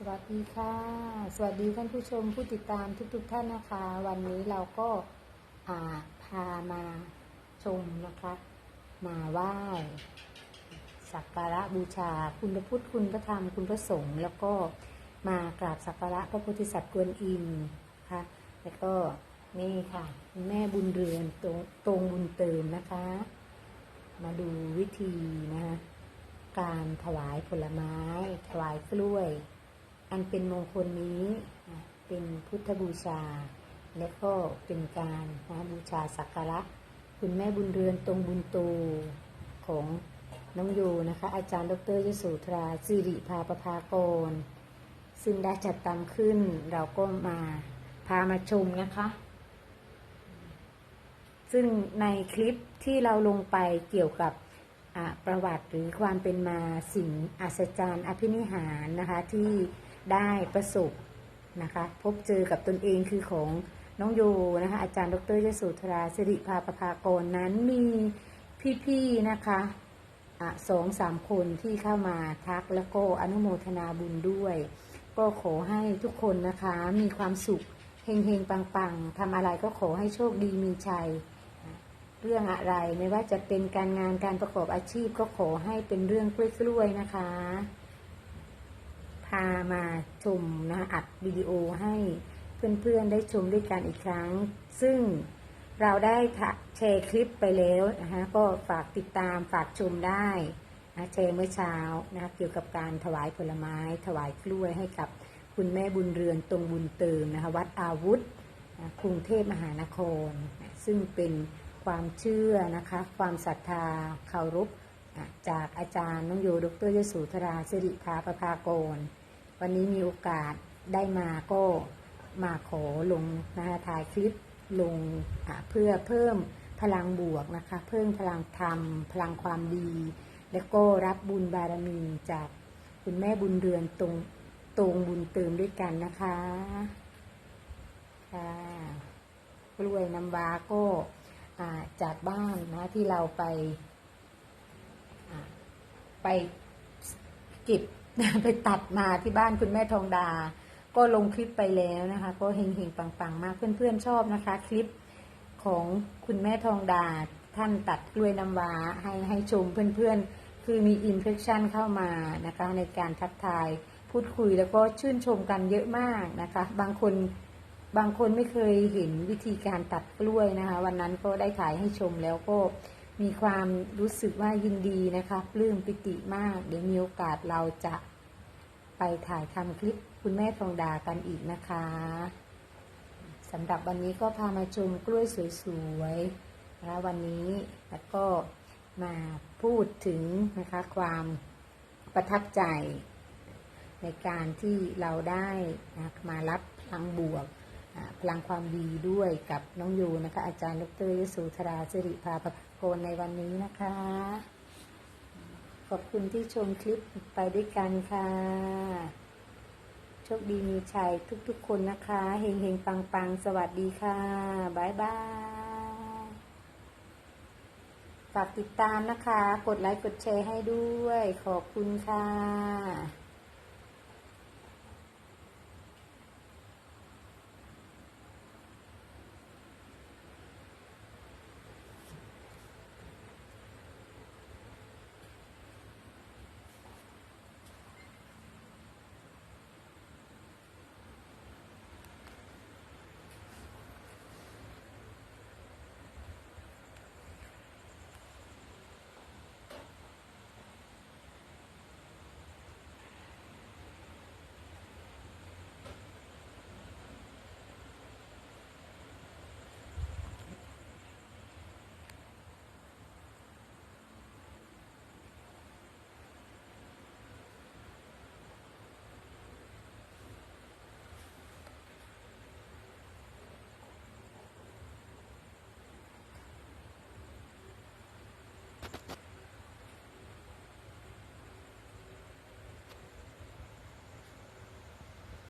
สวัสดีค่ะ สวัสดีท่านผู้ชมผู้ติดตามทุกๆทท่านนะคะ วันนี้เราก็าพามาชมนะคะ มาไหว้สักการะบูชาคุณพระพุทธคุณพระธรรมคุณพระสงฆ์แล้วก็มากราบสักการะพระโพธิสัตว์กวนอิมนะคะแล้วก็นี่ค่ะ แม่บุญเรือนตรงตรงบุญเติมนะคะ มาดูวิธีนะคะการถวายผลไม้ ถวายกล้วย อันเป็นมงคลนี้เป็นพุทธบูชา และก็เป็นการนะบูชาสักการะคุณแม่บุญเรือนตรงบุญตูของน้องโยนะคะ อาจารย์ดรยโสธราสิริภาประภากร ซึ่งได้จัดตามขึ้นเราก็มาพามาชมนะคะ ซึ่งในคลิปที่เราลงไปเกี่ยวกับประวัติหรือความเป็นมาสิ่งอัศจรรย์อภินิหารนะคะที่ ได้ประสบนะคะ พบเจอกับตนเองคือของน้องโยนะคะ อาจารย์ดรยโสธราสิริภาประภากรนั้นมีพี่ๆนะคะอะสองสามคนที่เข้ามาทักแล้วก็อนุโมทนาบุญด้วย ก็ขอให้ทุกคนนะคะมีความสุขเฮงๆ ปังๆทำอะไรก็ขอให้โชคดีมีชัย เรื่องอะไรไม่ว่าจะเป็นการงานการประกอบอาชีพก็ขอให้เป็นเรื่องกล้วยๆนะคะ ชมนะอัดวิดีโอให้เพื่อนๆได้ชมด้วยกันอีกครั้ง ซึ่งเราได้แชร์คลิปไปแล้วนะคะก็ฝากติดตามฝากชมได้นะแชร์เมื่อเช้านะคะเกี่ยวกับการถวายผลไม้ ถวายกล้วยให้กับคุณแม่บุญเรือนตรงบุญเติมนะคะวัดอาวุธนะกรุงเทพมหานครนะซึ่งเป็นความเชื่อนะคะความศรัทธาเคารพอะจากอาจารย์น้องโยดรยโสธราสิริภาประภากร วันนี้มีโอกาสได้มาก็มาขอลงนะคะถ่ายคลิปลงเพื่อเพิ่มพลังบวกนะคะ เพิ่มพลังธรรม พลังความดี แล้วก็รับบุญบารมีจากคุณแม่บุญเรือนตรงตรงบุญเติมด้วยกันนะคะค่ะกล้วยน้ำว้าก็จากบ้านนะที่เราไปไปเก็บ ไปตัดมาที่บ้านคุณแม่ทองดา ก็ลงคลิปไปแล้วนะคะ ก็เฮงเฮงๆปังๆ มากเพื่อนๆชอบนะคะ คลิปของคุณแม่ทองดา ท่านตัดกล้วยน้ำว้าให้ให้ชมเพื่อนๆ คือมีอิมเพรสชันเข้ามานะคะ ในการทักทายพูดคุยแล้วก็ชื่นชมกันเยอะมากนะคะ บางคนบางคนไม่เคยเห็นวิธีการตัดกล้วยนะคะ วันนั้นก็ได้ถ่ายให้ชมแล้วก็ มีความรู้สึกว่ายินดีนะคะปลื้มปิติมาก เดี๋ยวมีโอกาสเราจะไปถ่ายทำคลิปคุณแม่ทองดากันอีกนะคะสำหรับวันนี้ก็พามาชมกล้วยสวยๆนะคะวันนี้แล้วก็มาพูดถึงนะคะความประทับใจในการที่เราได้นะมารับพลังบวก พลังความดีด้วยกับน้องยูนะคะ อาจารย์ดรยสุธราสิริภาภโกนในวันนี้นะคะ ขอบคุณที่ชมคลิปไปด้วยกันค่ะ โชคดีมีชัยทุกๆคนนะคะ เฮงเฮงปังปังสวัสดีค่ะบายบายฝากติดตามนะคะ กดไลค์กดแชร์ให้ด้วย ขอบคุณค่ะ